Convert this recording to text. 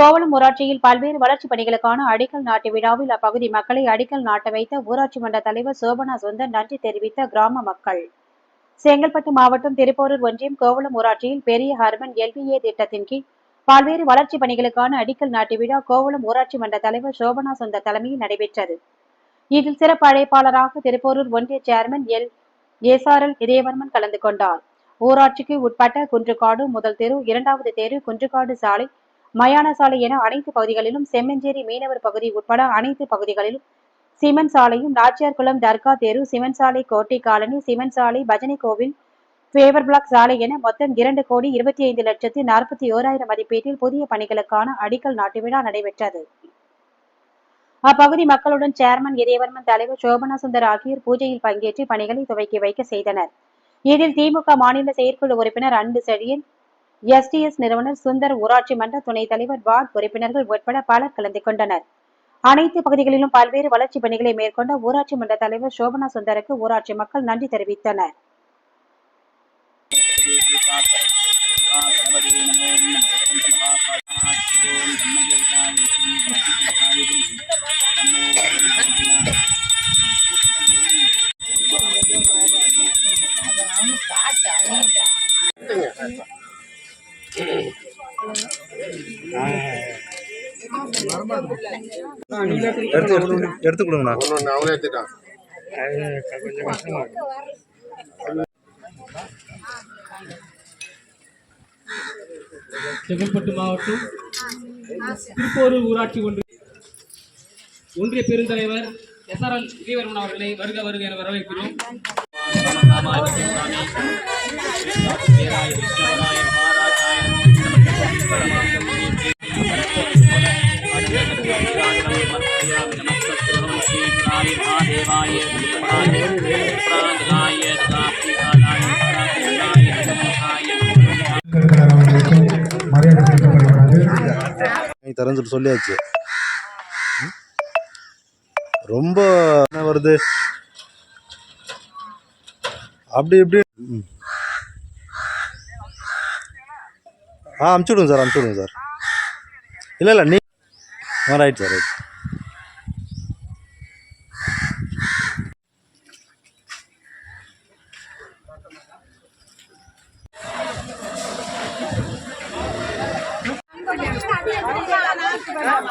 கோவளம் ஊராட்சியில் பல்வேறு வளர்ச்சிப் பணிகளுக்கான அடிக்கல் நாட்டு விழாவில் அப்பகுதி மக்களை அடிக்கல் நாட்ட வைத்த ஊராட்சி மன்ற தலைவர் சோபனா சுந்தர் நன்றி தெரிவித்த கிராம மக்கள். செங்கல்பட்டு மாவட்டம் திருப்போரூர் ஒன்றியம் கோவளம் ஊராட்சியில் பெரிய ஹர்மன் எல்பிஏ திட்டத்தின் கீழ் பல்வேறு வளர்ச்சிப் பணிகளுக்கான அடிக்கல் நாட்டு விழா கோவளம் ஊராட்சி மன்ற தலைவர் சோபனா சுந்தர் தலைமையில் நடைபெற்றது. இதில் சிறப்பு அழைப்பாளராக திருப்போரூர் ஒன்றிய சேர்மன் எல். எஸ்ஆர்எல் இதயவர்மன் கலந்து கொண்டார். ஊராட்சிக்கு உட்பட்ட குன்றுக்காடு முதல் தெரு இரண்டாவது தெரு குன்றுக்காடு சாலை மயான சாலை என அனைத்து பகுதிகளிலும் செம்மஞ்சேரி மீனவர் பகுதி உட்பட அனைத்து பகுதிகளிலும் சிமன் சாலையும் நாச்சியார்குளம் தர்கா தெரு சிமன் சாலை கோட்டை காலனி சிமன் சாலை பஜனை கோவில் ஃபேவர் பிளாக் சாலை என மொத்தம் இரண்டு கோடி இருபத்தி ஐந்து லட்சத்தி நாற்பத்தி ஓராயிரம் மதிப்பீட்டில் புதிய பணிகளுக்கான அடிக்கல் நாட்டு விழா நடைபெற்றது. அப்பகுதி மக்களுடன் சேர்மன் இதயவர்மன் தலைவர் சோபனா சுந்தர் ஆகியோர் பூஜையில் பங்கேற்று பணிகளை துவக்கி வைக்க செய்தனர். இதில் திமுக மாநில செயற்குழு உறுப்பினர் அன்பு செழியன் எஸ்டிஎஸ் நிறுவனர் சுந்தர் ஊராட்சி மன்ற துணைத் தலைவர் வார்டு உறுப்பினர்கள் உட்பட பலர் கலந்து கொண்டனர். அனைத்து பகுதிகளிலும் பல்வேறு வளர்ச்சிப் பணிகளை மேற்கொண்ட ஊராட்சி மன்ற தலைவர் சோபனா சுந்தருக்கு ஊராட்சி மக்கள் நன்றி தெரிவித்தனர். எடுத்து எடுத்து எடுத்து கொடுங்கண்ணா. ஒன்று அவனே எடுத்துட்டான் செங்கல்பட்டு மாவட்டம் திருப்போரூர் ஊராட்சி ஒன்றிய ஒன்றிய பெருந்தலைவர் எஸ்ஆர்எல் விஜயவர்மன் அவர்களை வருக வருக என வரவேற்கிறோம். இருக்கிற தரேன்னு சொல்லி சொல்லியாச்சு. ரொம்ப என்ன வருது? அப்படி இப்படி. ஆ அமுச்சு விடுங்க சார் அமுச்சு விடுங்க சார். இல்லை இல்லை நீ right sir right Bye. Bye.